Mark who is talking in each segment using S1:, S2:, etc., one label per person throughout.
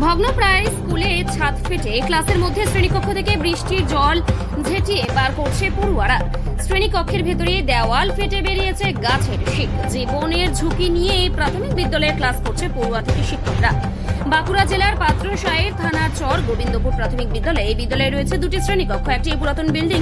S1: ভগ্নপ্রায় স্কুলে ছাদ ফেটে ক্লাসের মধ্যে শ্রেণীকক্ষ থেকে বৃষ্টির জল ঝেঁটিয়ে বার করছে পড়ুয়ারা। শ্রেণীকক্ষের ভেতরে দেওয়াল ফেটে বেরিয়েছে গাছের শিক। জীবনের ঝুঁকি নিয়ে এই প্রাথমিক বিদ্যালয়ে ক্লাস করছে পড়ুয়া থেকে শিক্ষকরা। বাঁকুড়া জেলার পাত্রসায়ের থানার চর গোবিন্দপুর প্রাথমিক বিদ্যালয়ে এই বিদ্যালয়ে রয়েছে দুটি শ্রেণীকক্ষ, একটি পুরাতন বিল্ডিং,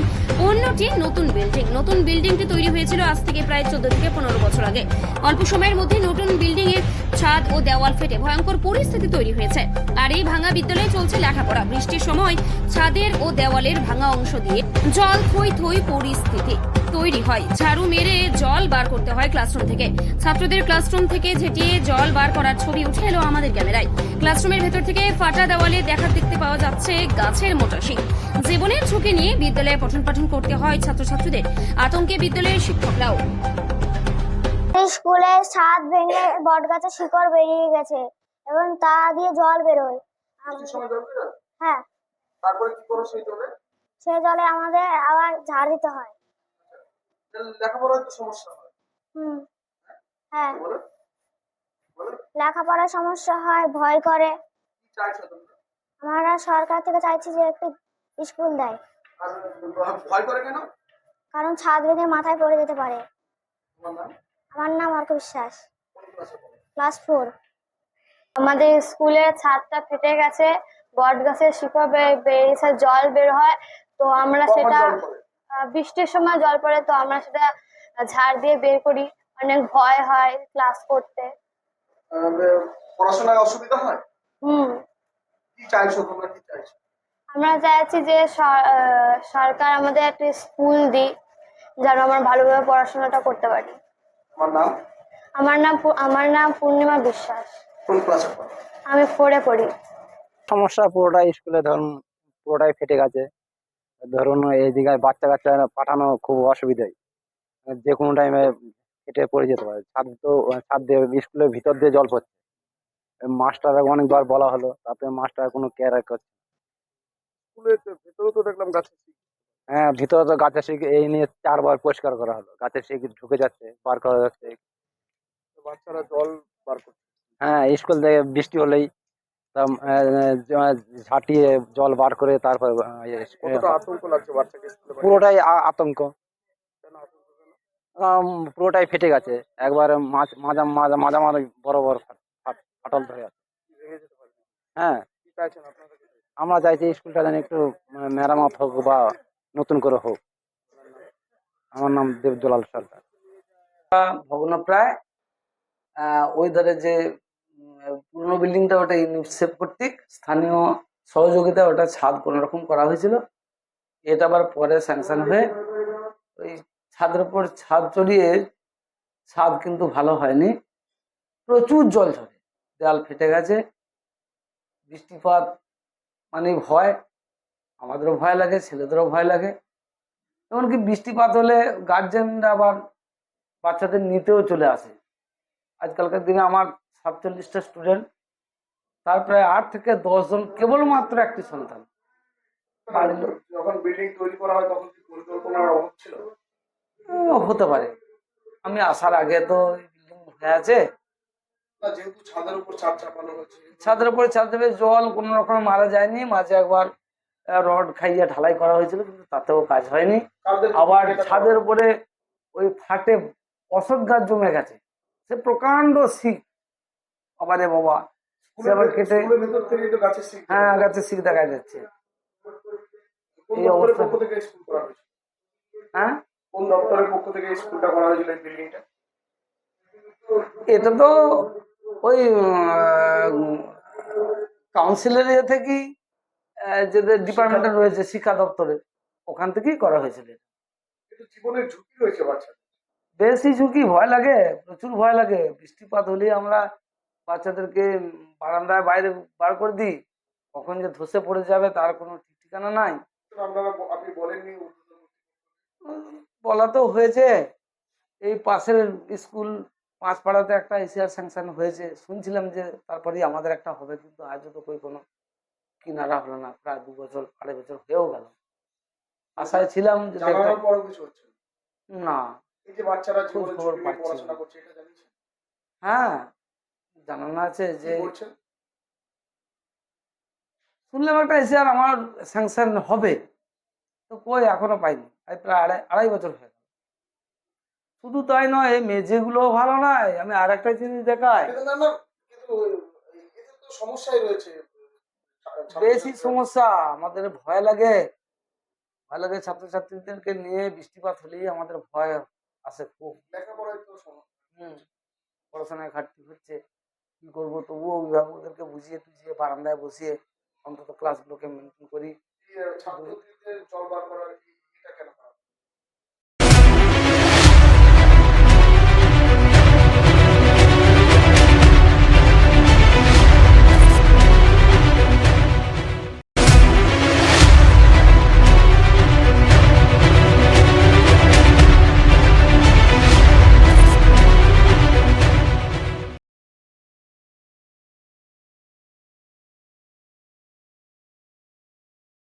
S1: অন্যটি নতুন বিল্ডিং। নতুন বিল্ডিংটি তৈরি হয়েছিল আজ থেকে প্রায় চোদ্দ থেকে পনেরো বছর আগে। অল্প সময়ের মধ্যে নতুন বিল্ডিং এর ছাদ ও দেওয়াল ফেটে ভয়ঙ্কর পরিস্থিতি তৈরি হয়েছে। আর এই ভাঙা বিদ্যালয়ে চলছে লেখাপড়া। বৃষ্টির সময় ছাদের ও দেওয়ালের ভাঙা অংশ দিয়ে জল থই থই পরিস্থিতি তৈরি হয়। ঝাড়ু মেরে জল বার করতে হয় ক্লাসরুম থেকে। ছাত্রদের ক্লাসরুম থেকে ঝেঁটিয়ে জল বার করার ছবি উঠে এলো আমাদের ক্যামেরায়। ক্লাসরুমের ভেতর থেকে ফাটা দেওয়ালে দেখা দেখতে পাওয়া যাচ্ছে গাছের মোটা শিক জীবনের ঝুঁকি নিয়ে বিদ্যালয়ে পঠন পাঠন করতে হয় ছাত্রছাত্রীদের। আতঙ্কে বিদ্যালয়ের শিক্ষকরাও।
S2: এই স্কুলের ছাদ ভেঙে বট গাছের শিকড় বেরিয়ে গেছে। এবং তা দিয়ে জল বেরোয়? হ্যাঁ।
S3: তারপরে কি করো সেই জলে?
S2: সে জলে আমাদের আবার ঝাড় দিতে হয়।
S3: তাহলে তো সমস্যা হয়।
S2: হুম। হ্যাঁ
S3: বলে।
S2: লেখাপড়ার সমস্যা হয় ভয় করে। আমরা সরকার থেকে চাইছি যে একটি স্কুল দেয়।
S3: ভয় করে কেন?
S2: কারণ ছাদ ভেঙে মাথায় পড়ে যেতে পারে। আমার নাম অর্ক বিশ্বাস।
S3: Class
S2: four.
S4: আমাদের স্কুলের ছাদটা ফেটে গেছে বট গাছের শিকড় বেরিয়েছে জল বের হয় তো আমরা সেটা বৃষ্টির সময় জল পড়ে তো আমরা সেটা ঝাড় দিয়ে বের করি। অনেক ভয় হয় ক্লাস করতে।
S3: পড়াশোনায় অসুবিধা হয়?
S4: হুম।
S3: কি চাইছো তোমরা কি চাইছো?
S4: আমরা চাইছি যে সর- সরকার আমাদের একটা স্কুল দিক যেন আমরা ভালোভাবে পড়াশোনাটা করতে পারি।
S3: তোমার নাম?
S4: আমার নাম আমার নাম পূর্ণিমা বিশ্বাস।
S3: কোন ক্লাসে পড়ো?
S4: আমি ফোরে পড়ি।
S5: সমস্যা পুরোটাই স্কুলে ধরুন পুরোটাই ফেটে গেছে। ধরুন এই দিকে বাচ্চা কাচ্চা পাঠানো খুব অসুবিধাই। যে কোনো টাইমে ফেটে পড়ে যেতে পারে। ছাদ তো ছাদ দিয়ে স্কুলের ভিতর দিয়ে জল পড়ছে। মাস্টার অনেকবার বলা হলো তাতে মাস্টার কোনো কেয়ার করছে।
S3: তো দেখলাম
S5: হ্যাঁ ভিতরে তো গাছের শিক এই নিয়ে চারবার পরিষ্কার করা হলো। গাছের শিখ ঢুকে যাচ্ছে বার করা যাচ্ছে।
S3: বাচ্চারা জল
S5: হ্যাঁ স্কুল থেকে বৃষ্টি হলেই ঝাঁটিয়ে জল বার করে তারপর ইয়ে? পুরোটাই আতঙ্ক। পুরোটাই ফেটে গেছে। একবার মাঝ মাজা মাজা মাঝামাঝি বড় বড় ফাট- ফাট- ফাটল ধরে আছে। হ্যাঁ? আমরা চাইছি স্কুলটা যেন একটু মেরামত হোক বা নতুন করে হোক। আমার নাম দেবদুলাল সরকার।
S6: ভগ্নপ্রায় আহ, ওই ধারে যে পুরনো বিল্ডিংটা ওটা ইউনিসেফ কর্তৃক স্থানীয় সহযোগিতায় ওটা ছাদ কোনো রকম করা হয়েছিল। এটা আবার পরে স্যাংশন হয়ে ওই ছাদের উপর ছাদ চড়িয়ে ছাদ কিন্তু ভালো হয়নি। প্রচুর জল ঝরে, দেয়াল ফেটে গেছে, বৃষ্টিপাত মানে ভয়, আমাদেরও ভয় লাগে, ছেলেদেরও ভয় লাগে। এমনকি বৃষ্টিপাত হলে গার্জেনরা আবার বাচ্চাদের নিতেও চলে আসে। আজকালকার দিনে আমার সাতচল্লিশটা স্টুডেন্ট তার প্রায় আট থেকে দশজন কেবলমাত্র একটি সন্তান। বাড়ির
S3: যখন বিল্ডিং তৈরি করা হয় তখন কি পরিকল্পনার অভাব ছিল?
S6: হতে পারে। আমি আসার আগে তো বিল্ডিং হয়ে আছে।
S3: যেহেতু ছাদের উপর ছাদ চাপানো হয়েছে
S6: ছাদের উপরে ছাদ দেবে জল কোনো রকম মারা যায়নি। মাঝে একবার রড খাইয়ে ঢালাই করা হয়েছিল কিন্তু তাতেও কাজ হয়নি। আবার ছাদের উপরে ওই ফাটে অশোক গাছ জমে গেছে। সে প্রকাণ্ড শিখ। আবারে বাবা। সে
S3: স্কুলের
S6: আবার
S3: ভেতর-
S6: কেটে
S3: গাছের
S6: হ্যাঁ গাছে শিখ দেখা যাচ্ছে। এই অবস্থা। হ্যাঁ?
S3: কোন দপ্তরের পক্ষ থেকে স্কুলটা করা হয়েছিল এই বিল্ডিংটা
S6: এটা তো ওই কাউন্সিলের ইয়ে থেকেই আহ, যে ডিপার্টমেন্টে রয়েছে শিক্ষা দপ্তরে ওখান থেকেই করা হয়েছিল
S3: জীবনের ঝুঁকি রয়েছে বাচ্চা
S6: বেশি ঝুঁকি ভয় লাগে প্রচুর ভয় লাগে। বৃষ্টিপাত হলেই আমরা বাচ্চাদেরকে বারান্দায় বাইরে বার করে দিই কখন যে ধসে পড়ে যাবে তার কোনো ঠিক ঠিকানা নাই।
S3: আপনি বলেননি
S6: বলা তো হয়েছে এই পাশের স্কুল পাঁচপাড়াতে একটা এশিয়ার স্যাংশন হয়েছে শুনছিলাম যে তারপরেই আমাদের একটা হবে কিন্তু আজও তো কই কোনো কিনারা হলো না প্রায় দু বছর আড়াই বছর হয়েও গেল। আশায় ছিলাম যে
S3: না।
S6: হ্যাঁ। জানানো আছে
S3: যে
S6: শুনলাম একটা এসে আর আমার স্যাংশন হবে। তো কই এখনও পাইনি। এই প্রায় আড়াই আড়াই বছর হয়ে গেল। শুধু তাই নয় মেঝেগুলো ভালো নয় আমি আর একটা জিনিস দেখাই।
S3: সমস্যাই রয়েছে।
S6: বেশি সমস্যা। আমাদের ভয় লাগে। ভয় লাগে ছাত্রছাত্রীদেরকে নিয়ে বৃষ্টিপাত হলেই আমাদের ভয় আসে খুব।
S3: লেখাপড়ায় তো
S6: পড়াশোনায় ঘাটতি হচ্ছে। কি করব? তবুও অভিভাবকদেরকে বুঝিয়ে টুঝিয়ে বারান্দায় বসিয়ে অন্তত ক্লাসগুলোকে মেনটেন করি।